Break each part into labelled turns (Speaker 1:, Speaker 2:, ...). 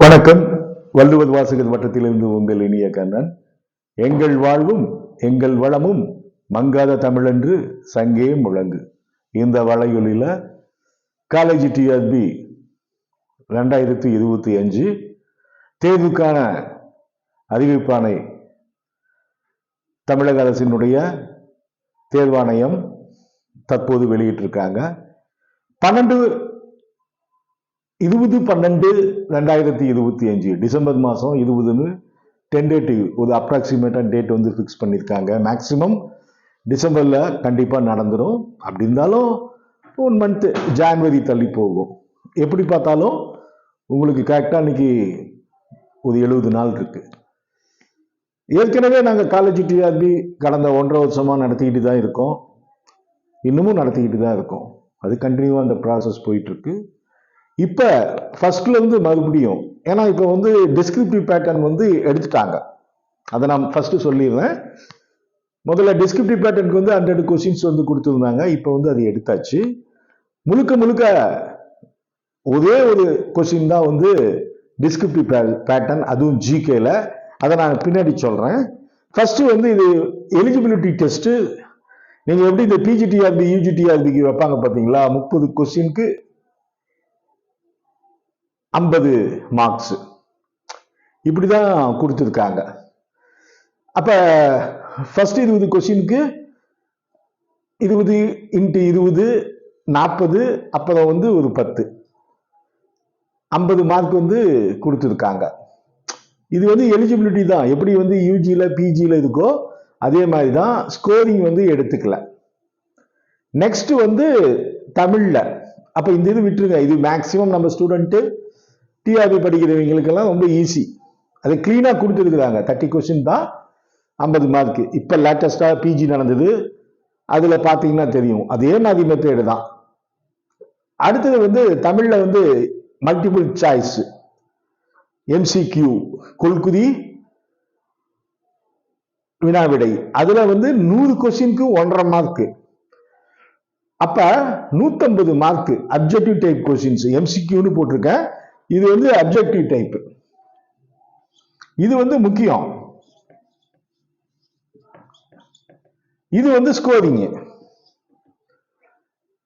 Speaker 1: வணக்கம். வள்ளுவர் வாசகர் வட்டத்திலிருந்து உங்கள் இனிய கண்ணன். எங்கள் வாழ்வும் எங்கள் வளமும் மங்காத தமிழென்று சங்கே முழங்கு. இந்த வளையொலியில காலேஜ் டிஆர்பி ரெண்டாயிரத்தி இருபத்தி அஞ்சு தேர்வுக்கான அறிவிப்பானை தமிழக அரசினுடைய தேர்வாணையம் தற்போது வெளியிட்டிருக்காங்க. பன்னெண்டு இருபது பன்னெண்டு ரெண்டாயிரத்தி இருபத்தி அஞ்சு டிசம்பர் மாதம் இருபதுன்னு டென்டேட்டிவ் ஒரு அப்ராக்சிமேட்டாக டேட் வந்து ஃபிக்ஸ் பண்ணியிருக்காங்க மேக்ஸிமம் டிசம்பரில் கண்டிப்பாக நடந்துடும் அப்படி இருந்தாலும் ஒன் மந்த்து ஜான்வரி தள்ளி போகும். எப்படி பார்த்தாலும் உங்களுக்கு கரெக்டாக இன்னைக்கு ஒரு எழுபது நாள் இருக்குது ஏற்கனவே நாங்கள் காலேஜ் டிஆர்பி கடந்த ஒன்றரை வருஷமாக நடத்திக்கிட்டு தான் இருக்கோம். இன்னமும் நடத்திக்கிட்டு தான் இருக்கோம். அது கண்டினியூவாக அந்த ப்ராசஸ் போயிட்டுருக்கு இப்போ ஃபர்ஸ்ட்லேருந்து மறுபடியும் ஏன்னா இப்போ வந்து டிஸ்கிரிப்டிவ் பேட்டர்ன் வந்து எடுத்துட்டாங்க. அதை நான் ஃபஸ்ட்டு சொல்லிடுறேன். முதல்ல டிஸ்கிரிப்டிவ் பேட்டர்னுக்கு வந்து ஹண்ட்ரட் கொஸ்டின்ஸ் வந்து கொடுத்துருந்தாங்க. இப்போ வந்து அது எடுத்தாச்சு. முழுக்க முழுக்க ஒரே ஒரு கொஸ்டின் தான் வந்து டிஸ்கிரிப்டிவ் பேட்டர்ன் அதுவும் ஜிகேல அதை நான் பின்னாடி சொல்கிறேன் ஃபர்ஸ்ட் வந்து இது எலிஜிபிலிட்டி டெஸ்ட்டு நீங்கள் எப்படி இந்த பிஜிடிஆர்பி யூஜிடிஆர்பிக்கு வைப்பாங்க பார்த்தீங்களா முப்பது கொஸ்டினுக்கு ஐம்பது மார்க்ஸ் இப்படி தான் கொடுத்துருக்காங்க. அப்போ ஃபஸ்ட் இருபது கொஷினுக்கு இருபது இன்ட்டு இருபது நாற்பது அப்புறம் வந்து ஒரு பத்து. ஐம்பது மார்க் வந்து கொடுத்துருக்காங்க. இது வந்து எலிஜிபிலிட்டி தான். எப்படி வந்து யூஜியில் பிஜியில் இருக்கோ அதே மாதிரி தான் ஸ்கோரிங் வந்து எடுத்துக்கல. நெக்ஸ்ட் வந்து தமிழில். அப்போ இந்த இது விட்டுருங்க. இது மேக்சிமம் நம்ம ஸ்டூடெண்ட்டு டிஆர்பி படிக்கிறவங்களுக்கெல்லாம் ரொம்ப ஈஸி அது க்ளீனாக கொடுத்துருக்குறாங்க. தேர்ட்டி கொஸ்டின் தான் ஐம்பது மார்க்கு இப்போ லேட்டஸ்ட்டாக பிஜி நடந்தது. அதில் பார்த்தீங்கன்னா தெரியும். அதே மாதிரி மெத்தேடு தான். அடுத்தது வந்து தமிழில் வந்து மல்டிபிள் சாய்ஸ் எம்சிக்யூ கொல்குதி வினாவிடை. அதுல வந்து நூறு கொஸ்டினுக்கு ஒன்றரை மார்க்கு அப்ப நூத்தம்பது மார்க் அப்ஜெக்டிவ் டைப் கொஸ்டின்ஸ் எம்சிக்யூன்னு போட்டிருக்கேன். இது வந்து அப்ஜெக்டிவ் டைப் இது வந்து முக்கியம். இது வந்து ஸ்கோரிங்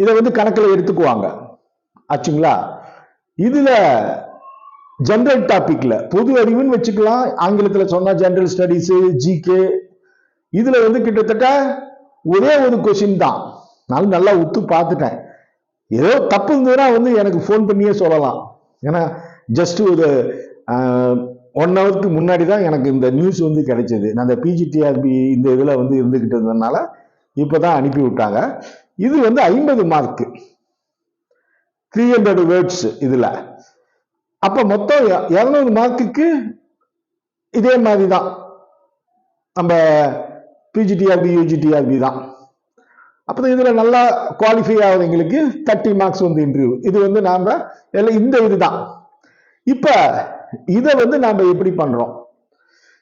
Speaker 1: இதை வந்து கணக்கில் எடுத்துக்குவாங்க. ஆச்சுங்களா? இதுல ஜென்ரல் டாபிக்ல பொது அறிவுன்னு வச்சுக்கலாம். ஆங்கிலத்தில் சொன்னா ஜென்ரல் ஸ்டடிஸ் ஜிகே இதுல வந்து கிட்டத்தட்ட ஒரே ஒரு கொஸ்டின் தான். நான் நல்லா உத்து பார்த்துட்டேன். ஏதோ தப்பு இருந்ததுன்னா வந்து எனக்கு ஃபோன் பண்ணியே சொல்லலாம். ஏன்னா ஜஸ்ட் ஒரு ஒன் ஹவருக்கு முன்னாடி தான் எனக்கு இந்த நியூஸ் வந்து கிடைச்சது. நான் அந்த பிஜிடிஆர்பி இந்த இதில் வந்து இருந்துக்கிட்டு இருந்ததுனால இப்போ தான் அனுப்பி விட்டாங்க. இது வந்து ஐம்பது மார்க்கு த்ரீ ஹண்ட்ரட் வேர்ட்ஸ் இதில். அப்போ மொத்தம் இரநூறு மார்க்குக்கு இதே மாதிரி தான். நம்ம பிஜிடிஆர்பி யூஜிடிஆர்பி தான். அப்புறம் இதில் நல்லா குவாலிஃபை ஆகுறவங்களுக்கு தேர்ட்டி மார்க்ஸ் வந்து இன்டர்வியூ இது வந்து நாம் எல்லாம் இந்த இதுதான். இப்போ இதை வந்து நாம் எப்படி பண்ணுறோம்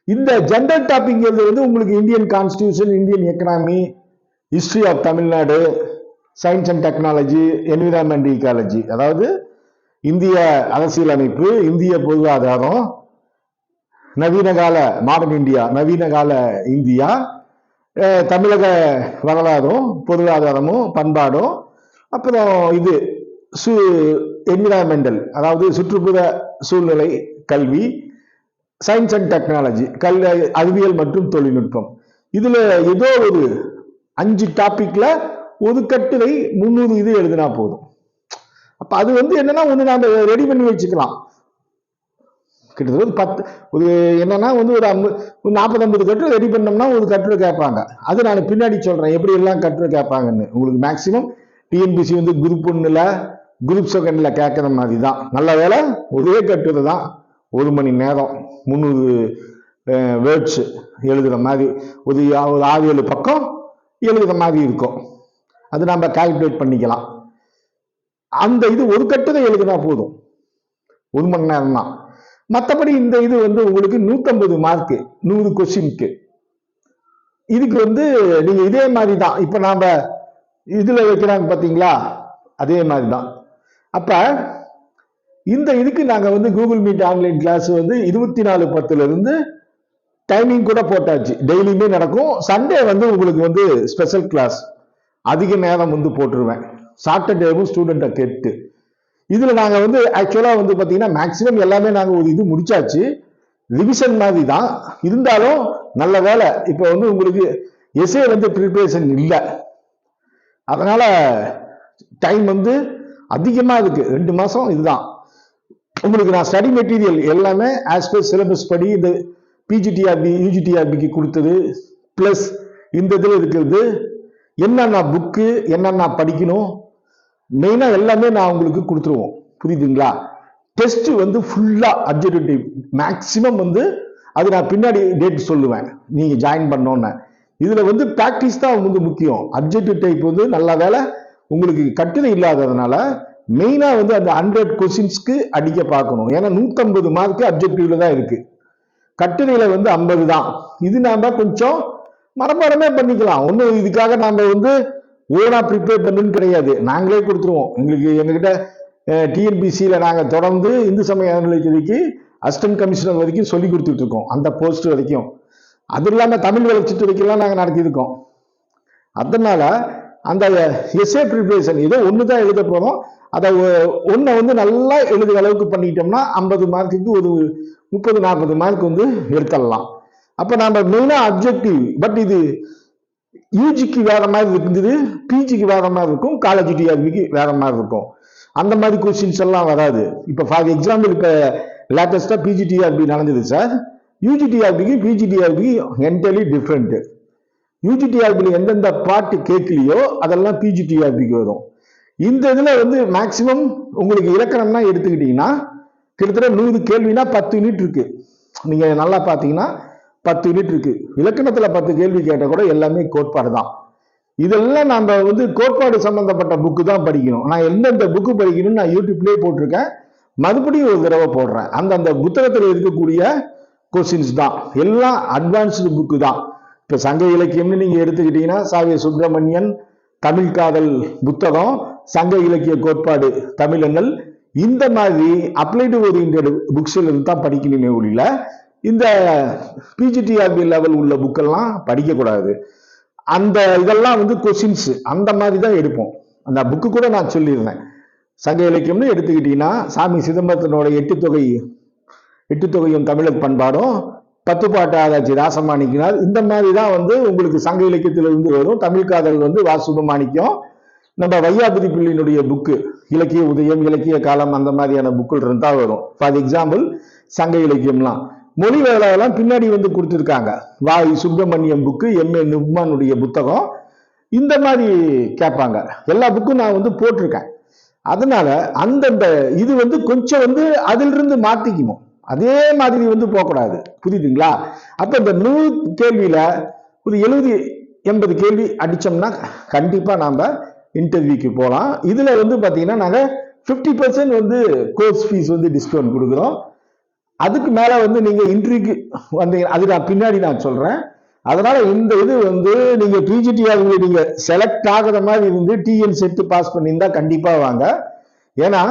Speaker 1: இந்த ஜென்ரல் டாபிக்ங்கிறது வந்து உங்களுக்கு Indian constitution Indian economy history of Tamil Nadu science and technology environment ecology அதாவது இந்திய அரசியலமைப்பு இந்திய பொருளாதாரம் நவீன கால மாடர்ன் இந்தியா நவீன கால இந்தியா தமிழக வரலாறும் பொருளாதாரமும் பண்பாடும் அப்புறம் இது சு என்விரான்மெண்டல் அதாவது சுற்றுப்புற சூழ்நிலை கல்வி சயின்ஸ் அண்ட் டெக்னாலஜி கல் அறிவியல் மற்றும் தொழில்நுட்பம். இதில் ஏதோ ஒரு அஞ்சு டாப்பிக்கில் ஒரு கட்டுரை முந்நூறு இது எழுதினா போதும். அப்போ அது வந்து என்னன்னா ஒன்று நாம் ரெடி பண்ணி வச்சுக்கலாம். கிட்டத்தட்ட பத்து ஒரு என்னன்னா வந்து ஒரு ஐம்பது ஒரு நாற்பது ஐம்பது கட்டுரை ரெடி பண்ணோம்னா ஒரு கட்டுரை கேட்பாங்க. அது நான் பின்னாடி சொல்றேன். எப்படி எல்லாம் கட்டுரை கேட்பாங்கன்னு. உங்களுக்கு மேக்ஸிமம் டிஎன்பிசி வந்து குரூப் ஒன்றில் குரூப் செகண்ட்ல கேட்கற மாதிரி தான். நல்ல வேலை ஒரே கட்டுரை தான். ஒரு மணி நேரம் முந்நூறு வேர்ட்ஸ் எழுதுகிற மாதிரி ஒரு ஒரு ஆறு ஏழு பக்கம் எழுதுகிற மாதிரி இருக்கும். அது நம்ம கால்குலேட் பண்ணிக்கலாம். அந்த இது ஒரு கட்டுரை எழுதுனா போதும். ஒரு மணி நேரம் தான் மற்றபடி இந்த இது வந்து உங்களுக்கு நூற்றம்பது மார்க்கு நூறு கொஸ்டினுக்கு இதுக்கு வந்து நீங்க இதே மாதிரி தான் இப்போ நாம இதுல வைக்கிறாங்க பாத்தீங்களா? அதே மாதிரி தான் அப்ப இந்த இதுக்கு நாங்கள் வந்து கூகுள் மீட் ஆன்லைன் கிளாஸ் வந்து இருபத்தி நாலு பத்துல இருந்து டைமிங் கூட போட்டாச்சு. டெய்லியுமே நடக்கும். சண்டே வந்து உங்களுக்கு வந்து ஸ்பெஷல் கிளாஸ் அதிக நேரம் வந்து போட்டுருவேன். சாட்டர்டேவும் ஸ்டூடெண்ட்டை கேட்டு. இதுல நாங்க வந்து ஆக்சுவலா வந்து பாத்தீங்கன்னா மேக்சிமம் எல்லாமே நாங்க ஒரு இது முடிச்சாச்சு. ரிவிஷன் மாதிரி தான் இருந்தாலும் நல்ல வேலை. இப்போ வந்து உங்களுக்கு எஸ்ஏ வந்து ப்ரிப்பரேஷன் இல்லை. அதனால டைம் வந்து அதிகமாக இருக்கு. ரெண்டு மாதம் இதுதான். உங்களுக்கு நான் ஸ்டடி மெட்டீரியல் எல்லாமே ஆஸ் பர் சிலபஸ் படி இந்த பிஜிடிஆர்பி யூஜிடிஆர்பிக்கு கொடுத்தது. ப்ளஸ் இந்த இதில் இருக்கிறது. என்னென்ன புக்கு என்னென்ன படிக்கணும் மெயினாக எல்லாமே நான் உங்களுக்கு கொடுத்துருவோம். புரியுதுங்களா? டெஸ்ட் வந்து ஃபுல்லாக அப்ஜெக்டிவ் மேக்ஸிமம் வந்து அது நான் பின்னாடி டேட் சொல்லுவேன். நீங்கள் ஜாயின் பண்ணோன்னு. இதில் வந்து ப்ராக்டிஸ் தான் வந்து முக்கியம். அப்ஜெக்டிவ் டைப் வந்து நல்ல வேலை உங்களுக்கு கட்டுரை இல்லாததுனால மெயினாக வந்து அந்த ஹண்ட்ரட் கொஸ்டின்ஸ்க்கு அடிக்க பார்க்கணும். ஏன்னா நூற்றம்பது மார்க்கு அப்ஜெக்டிவ்ல தான் இருக்குது கட்டுரையில் வந்து ஐம்பது தான். இது நாம் கொஞ்சம் மரமரமே பண்ணிக்கலாம். ஒன்றும் இதுக்காக நாம் வந்து ஓனா ப்ரிப்பேர் பண்ணுன்னு கிடையாது. நாங்களே கொடுத்துருவோம். எங்களுக்கு எங்ககிட்ட டிஎன்பிசியில் நாங்கள் தொடர்ந்து இந்து சமய அறநிலையத்துறைக்கு அசிஸ்டன்ட் கமிஷனர் வரைக்கும் சொல்லி கொடுத்துட்டு இருக்கோம் அந்த போஸ்ட் வரைக்கும். அது இல்லாமல் தமிழ் வளர்ச்சித்துறைக்கெல்லாம் நாங்கள் நடத்தியிருக்கோம். அதனால அந்த எஸ்ஏ ப்ரிப்பரேஷன் ஏதோ ஒன்று தான் எழுத போகிறோம் அதை ஒன்றை வந்து நல்லா எழுதுகிற அளவுக்கு பண்ணிட்டோம்னா ஐம்பது மார்க்குக்கு ஒரு முப்பது நாற்பது மார்க் வந்து எடுத்துடலாம். அப்போ நம்ம மெயினாக அப்ஜெக்டிவ் பட் இது யூஜிக்கு வேற மாதிரி இருந்தது பிஜிக்கு வேற மாதிரி இருக்கும் காலேஜ் டிஆர்பிக்கு வேற மாதிரி இருக்கும். அந்த மாதிரி கொஸ்டின்ஸ் எல்லாம் வராது. இப்போ ஃபார் எக்ஸாம்பிள் இப்போ லேட்டஸ்டாக பிஜிடிஆர்பி நடந்தது சார் யூஜிடிஆர்பிக்கு பிஜிடிஆர்பிக்கு என்டலி டிஃப்ரெண்ட்டு யூஜிடிஆர்பியில் எந்தெந்த பாட்டு கேட்கலையோ அதெல்லாம் பிஜிடிஆர்பிக்கு வரும். இந்த இதில் வந்து மேக்சிமம் உங்களுக்கு இலக்கணம்னா எடுத்துக்கிட்டிங்கன்னா கிட்டத்தட்ட நூறு கேள்வினா பத்து யூனிட் இருக்குது நீங்கள் நல்லா பார்த்தீங்கன்னா பத்து யூனிட் இருக்கு. இலக்கணத்தில் பத்து கேள்வி கேட்டால் கூட எல்லாமே கோட்பாடு தான். இதெல்லாம் நம்ம வந்து கோட்பாடு சம்பந்தப்பட்ட புக்கு தான் படிக்கணும். நான் எந்தெந்த புக்கு படிக்கணும்னு நான் யூடியூப்லேயே போட்டிருக்கேன். மறுபடியும் ஒரு தடவை போடுறேன். அந்த அந்த புத்தகத்தில் இருக்கக்கூடிய கொஸ்டின்ஸ் தான். எல்லாம் அட்வான்ஸ்டு புக்கு தான். இப்போ சங்க இலக்கியம்னு நீங்கள் எடுத்துக்கிட்டீங்கன்னா சாவிய சுப்பிரமணியன் தமிழ் காதல் புத்தகம் சங்க இலக்கிய கோட்பாடு தமிழங்கள் இந்த மாதிரி அப்ளைடு ஓரியன்ட் புக்ஸில் இருந்து தான் படிக்கணுமே ஒழியில் இந்த பிஜிடிஆர்பி லெவல் உள்ள புக்கெல்லாம் படிக்கக்கூடாது. அந்த இதெல்லாம் வந்து கொஸ்டின்ஸ் அந்த மாதிரி தான் எடுப்போம். அந்த புக்கு கூட நான் சொல்லியிருந்தேன் சங்க இலக்கியம்னு எடுத்துக்கிட்டீங்கன்னா சாமி சிதம்பரத்தினோட எட்டு தொகை எட்டு தொகையும் தமிழர் பண்பாடும் பத்து பாட்டு ஆராய்ச்சி ராசமாணிக்கினார் இந்த மாதிரி தான் வந்து உங்களுக்கு சங்க இலக்கியத்திலிருந்து வரும். தமிழ் காதல் வந்து வாசுபமாணிக்கம். நம்ம வையாபதி பிள்ளையினுடைய புக்கு இலக்கிய உதயம் இலக்கிய காலம் அந்த மாதிரியான புக்கில் இருந்தால் வரும். ஃபார் எக்ஸாம்பிள் சங்க இலக்கியம்லாம். மொழி வேலையெல்லாம் பின்னாடி வந்து கொடுத்துருக்காங்க. வாய் சுப்பிரமணியம் புக்கு எம்ஏ நுக்மானுடைய புத்தகம். இந்த மாதிரி கேட்பாங்க. எல்லா புக்கும் நான் வந்து போட்டிருக்கேன். அதனால அந்தந்த இது வந்து கொஞ்சம் வந்து அதிலிருந்து மாத்திக்கணும் அதே மாதிரி வந்து போகக்கூடாது. புரியுதுங்களா? அப்போ இந்த நூறு கேள்வியில் ஒரு எழுபது எண்பது கேள்வி அடித்தோம்னா கண்டிப்பாக நாம் இன்டர்வியூக்கு போகலாம் இதில் வந்து பார்த்தீங்கன்னா நாங்கள் ஃபிஃப்டி பர்சன்ட் வந்து கோர்ஸ் ஃபீஸ் வந்து டிஸ்கவுண்ட் கொடுக்குறோம். அதுக்கு மேல வந்து நீங்க இன்ட்ரிக்கு வந்தீங்க. அது நான் பின்னாடி நான் சொல்றேன். அதனால இந்த இது வந்து நீங்க பிஜிடிஆர் நீங்க செலக்ட் ஆகுற மாதிரி இருந்து டிஎன் செட்டு பாஸ் பண்ணியிருந்தா கண்டிப்பா வாங்க. ஏன்னா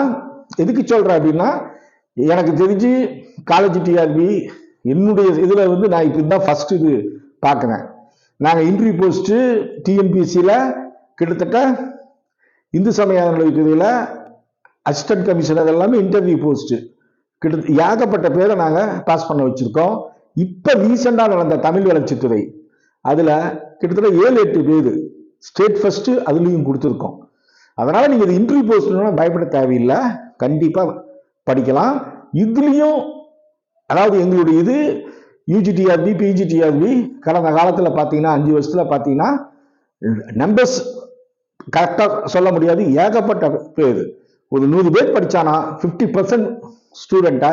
Speaker 1: எதுக்கு சொல்றேன் அப்படின்னா எனக்கு தெரிஞ்சு காலேஜ் டிஆர்பி என்னுடைய இதுல வந்து நான் இப்போ தான் ஃபர்ஸ்ட் இது பார்க்குறேன் நாங்கள் இன்ட்ரி போஸ்ட்டு டிஎன்பிஎஸ்சியில் கிட்டத்தட்ட இந்து சமய இதில் அசிஸ்டன்ட் கமிஷனர் எல்லாமே இன்டர்வியூ போஸ்ட்டு கிட்ட ஏகப்பட்ட பேரை நாங்கள் பாஸ் பண்ண வச்சுருக்கோம். இப்போ ரீசெண்டாக நடந்த தமிழ் வளர்ச்சித்துறை அதில் கிட்டத்தட்ட ஏழு எட்டு பேர் ஸ்டேட் ஃபஸ்ட்டு அதுலேயும் கொடுத்துருக்கோம். அதனால் நீங்கள் இது இன்டர்வியூ போஸ்ட்னா பயப்பட தேவையில்லை. கண்டிப்பாக படிக்கலாம். இதுலேயும் அதாவது எங்களுடைய இது யூஜிடிஆர்பி பிஜிடிஆர்பி கடந்த காலத்தில் பார்த்தீங்கன்னா அஞ்சு வருஷத்தில் பார்த்தீங்கன்னா நம்பர்ஸ் கரெக்டாக சொல்ல முடியாது. ஏகப்பட்ட பேர். ஒரு நூறு பேர் படித்தானா ஃபிஃப்டி பர்சன்ட் ஸ்டூடெண்ட்டை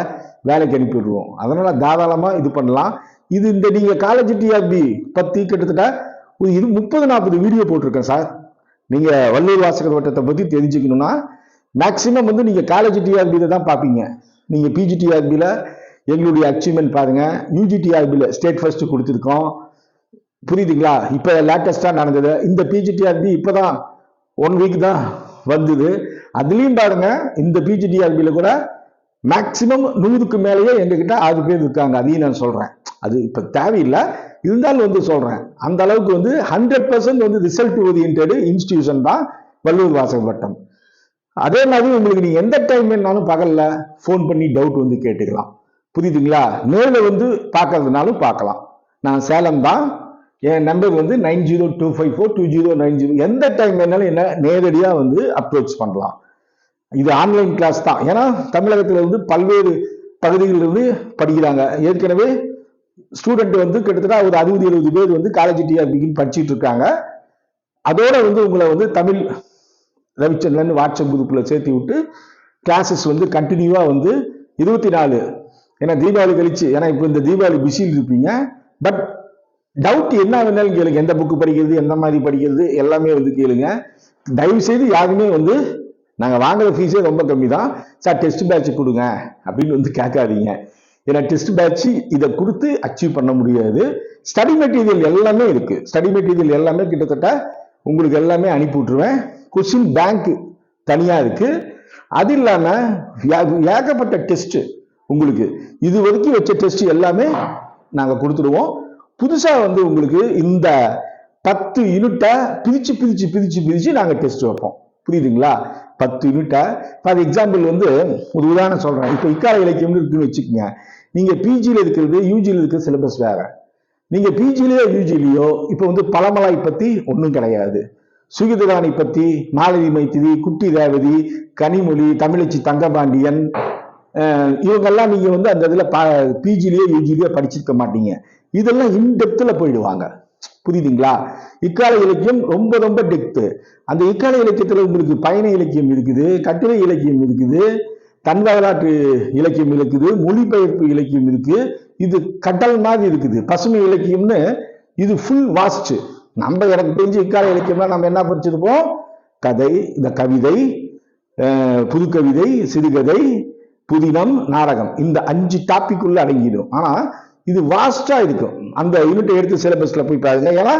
Speaker 1: வேலைக்கு அனுப்பிடுவோம் அதனால் தாராளமாக இது பண்ணலாம். இது இந்த நீங்கள் காலேஜ் டிஆர்பி பற்றி கிட்டத்தட்ட ஒரு இது முப்பது நாற்பது வீடியோ போட்டிருக்கேன் சார். நீங்கள் வள்ளூர் வாசகர் வட்டத்தை பற்றி தெரிஞ்சுக்கணும்னா மேக்சிமம் வந்து நீங்கள் காலேஜ் டிஆர்பியில் தான் பார்ப்பீங்க. நீங்கள் பிஜிடிஆர்பியில் எங்களுடைய அச்சீவ்மெண்ட் பாருங்க. யூஜிடிஆர்பியில் ஸ்டேட் ஃபர்ஸ்ட் கொடுத்துருக்கோம். புரியுதுங்களா? இப்போ லேட்டஸ்ட்டாக நடந்தது. இந்த பிஜிடிஆர்பி இப்போ தான் ஒன் வீக் தான் வந்தது. அதுலேயும் பாருங்கள் இந்த பிஜிடிஆர்பியில் கூட மேக்சிமம் நூறுக்கு மேலேயே எங்ககிட்ட ஆறு பேர் இருக்காங்க. அதையும் நான் சொல்கிறேன் அது இப்போ தேவையில்லை. இருந்தாலும் வந்து சொல்கிறேன் அந்த அளவுக்கு வந்து ஹண்ட்ரட் பர்சன்ட் வந்து ரிசல்ட் ஓரியன்டு இன்ஸ்டிடியூஷன் தான் வள்ளுவர் வாசக வட்டம். அதே மாதிரி உங்களுக்கு நீ எந்த டைம் வேணாலும் பகலில் ஃபோன் பண்ணி டவுட் வந்து கேட்டுக்கலாம். புரியுதுங்களா? நேரில் வந்து பார்க்கறதுனாலும் பார்க்கலாம். நான் சேலம் தான். என் நம்பர் வந்து nine zero two five four two zero nine zero எந்த டைம் வேணாலும் என்ன நேரடியாக வந்து அப்ரோச் பண்ணலாம். இது ஆன்லைன் கிளாஸ் தான். ஏன்னா தமிழகத்தில் வந்து பல்வேறு பகுதிகளில் இருந்து படிக்கிறாங்க. ஏற்கனவே ஸ்டூடெண்ட் வந்து கிட்டத்தட்ட ஒரு அறுபது எழுபது பேர் வந்து காலேஜ் டிஆர்பிக்கு படிச்சுட்டு இருக்காங்க. அதோட வந்து உங்களை வந்து தமிழ் ரவிச்சந்திரன் வாட்ஸ்அப் குரூப்பில் சேர்த்து விட்டு கிளாஸஸ் வந்து கண்டினியூவாக வந்து இருபத்தி நாலு. ஏன்னா தீபாவளி கழிச்சு ஏன்னா இப்போ இந்த தீபாவளி பிஸியில் இருப்பீங்க. பட் டவுட் என்ன வேணாலும் கேளுங்க. எந்த புக்கு படிக்கிறது எந்த மாதிரி படிக்கிறது எல்லாமே வந்து கேளுங்க. தயவு செய்து யாருமே வந்து நாங்கள் வாங்குற ஃபீஸே ரொம்ப கம்மி தான் சார் டெஸ்ட் பேட்ச் கொடுங்க அப்படின்னு வந்து கேட்காதீங்க. ஏன்னா டெஸ்ட் பேட்ச் இதை கொடுத்து அச்சீவ் பண்ண முடியாது. ஸ்டடி மெட்டீரியல் எல்லாமே இருக்கு. ஸ்டடி மெட்டீரியல் எல்லாமே கிட்டத்தட்ட உங்களுக்கு எல்லாமே அனுப்பி விட்டுருவேன். கொஸ்டின் பேங்க் தனியாக இருக்கு. அது இல்லாமல் ஏகப்பட்ட டெஸ்ட் உங்களுக்கு. இது வரைக்கும் வச்ச டெஸ்ட் எல்லாமே நாங்கள் கொடுத்துடுவோம். புதுசாக வந்து உங்களுக்கு இந்த பத்து யூனிட்டை பிரிச்சு பிரித்து பிரித்து பிரித்து நாங்கள் டெஸ்ட் வைப்போம். புரியுதுங்களா? பத்து யூனிட்டை ஃபார் எக்ஸாம்பிள் வந்து ஒரு உதாரணம் சொல்கிறேன் இப்போ இக்கால இலக்கியம்னு இருக்குன்னு வச்சுக்கோங்க. நீங்கள் பிஜியில் இருக்கிறது யூஜியில் இருக்கிற சிலபஸ் வேறு. நீங்கள் பிஜிலேயோ யூஜிலேயோ இப்போ வந்து பழமலாய் பற்றி ஒன்றும் கிடையாது. சுகிதராணி பற்றி மாலதி மைத்திரி குட்டி ரேவதி கனிமொழி தமிழச்சி தங்கபாண்டியன் இவங்கெல்லாம் நீங்கள் வந்து அந்த இதில் ப பிஜிலேயோ யூஜிலேயோ படிச்சிருக்க மாட்டீங்க. இதெல்லாம் இன்டெப்த்தில் போயிடுவாங்க. புரியுதுங்களா? இக்கால இலக்கியம் ரொம்ப ரொம்ப டெப்த்து அந்த இக்கால இலக்கியத்துல உங்களுக்கு பயண இலக்கியம் இருக்குது கட்டுரை இலக்கியம் இருக்குது தன் வரலாற்று இலக்கியம் இருக்குது மொழிபெயர்ப்பு இலக்கியம் இருக்கு. இது கடல் மாதிரி இருக்குது. பசுமை இலக்கியம்னு இது ஃபுல் வாஸ்ட் நம்ம எனக்கு தெரிஞ்சு இக்கால இலக்கியம்னா நம்ம என்ன படிச்சிருப்போம்? கதை இந்த கவிதை அஹ், புதுக்கவிதை சிறுகதை புதினம் நாடகம். இந்த அஞ்சு டாபிக் உள்ள அடங்கிடும். ஆனா இது வாஸ்டா இருக்கும். அந்த யூனிட்டை எடுத்து சிலபஸ்ல போய் பாருங்க. ஏன்னா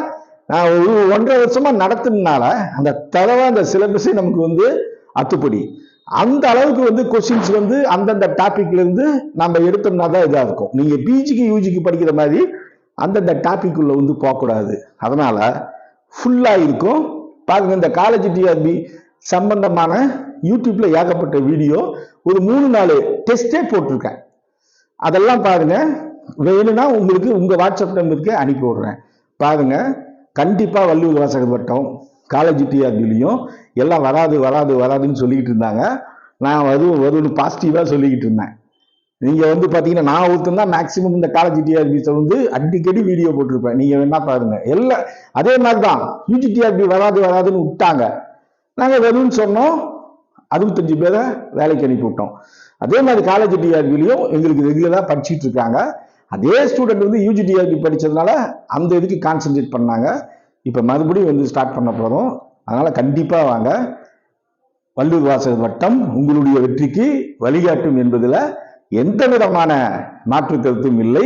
Speaker 1: நான் ஒரு ஒன்றரை வருஷமா நடத்தினால அந்த தடவை அந்த சிலபஸே நமக்கு வந்து அத்துப்படி. அந்த அளவுக்கு வந்து கொஸ்டின்ஸ் வந்து அந்தந்த டாபிக்ல இருந்து நம்ம எடுத்தோம்னா தான் இதாக இருக்கும். நீங்க பிஜிக்கு யூஜிக்கு படிக்கிற மாதிரி அந்தந்த டாபிக் உள்ள வந்து போகக்கூடாது. அதனால ஃபுல்லா இருக்கும். பாருங்க இந்த காலேஜ் டிஆர்பி சம்பந்தமான யூடியூப்ல ஏகப்பட்ட வீடியோ ஒரு மூணு நாலு டெஸ்டே போட்டிருக்கேன். அதெல்லாம் பாருங்க. வேணும்னா உங்களுக்கு உங்கள் வாட்ஸ்அப் நம்பருக்கு அனுப்பி விடுறேன். பாருங்க கண்டிப்பாக வள்ளுவர் வாசகர் வட்டம் காலேஜ் டிஆர்பிலையும் எல்லாம் வராது வராது வராதுன்னு சொல்லிக்கிட்டு இருந்தாங்க. நான் வரும் வரும்னு பாசிட்டிவாக சொல்லிக்கிட்டு இருந்தேன். நீங்கள் வந்து பார்த்தீங்கன்னா நான் ஒருத்தந்தான் மேக்ஸிமம் மேக்சிமம் இந்த காலேஜ் டிஆர்பிஸை வந்து அடிக்கடி வீடியோ போட்டிருப்பேன். நீங்கள் வேணா பாருங்க. எல்லாம் அதே மாதிரி தான் யூஜி டிஆர்பி வராது வராதுன்னு விட்டாங்க. நாங்கள் வரும்னு சொன்னோம். அறுபத்தஞ்சு பேரை வேலைக்கு அனுப்பி விட்டோம். அதே மாதிரி காலேஜ் டிஆர்பிலையும் எங்களுக்கு ரெகுலராக படிச்சுட்டு இருக்காங்க. அதே ஸ்டூடெண்ட் வந்து யூஜிடிஆர்பி படித்ததுனால அந்த இதுக்கு கான்சென்ட்ரேட் பண்ணாங்க. இப்போ மறுபடியும் வந்து ஸ்டார்ட் பண்ண போகிறோம் அதனால் கண்டிப்பாக வாங்க. வள்ளூர் வாசகர் வட்டம் உங்களுடைய வெற்றிக்கு வழிகாட்டும் என்பதில் எந்த விதமான மாற்று கருத்தும் இல்லை.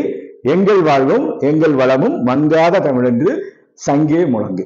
Speaker 1: எங்கள் வாழ்வும் எங்கள் வளமும் மங்காத தமிழென்று சங்கே முழங்கு.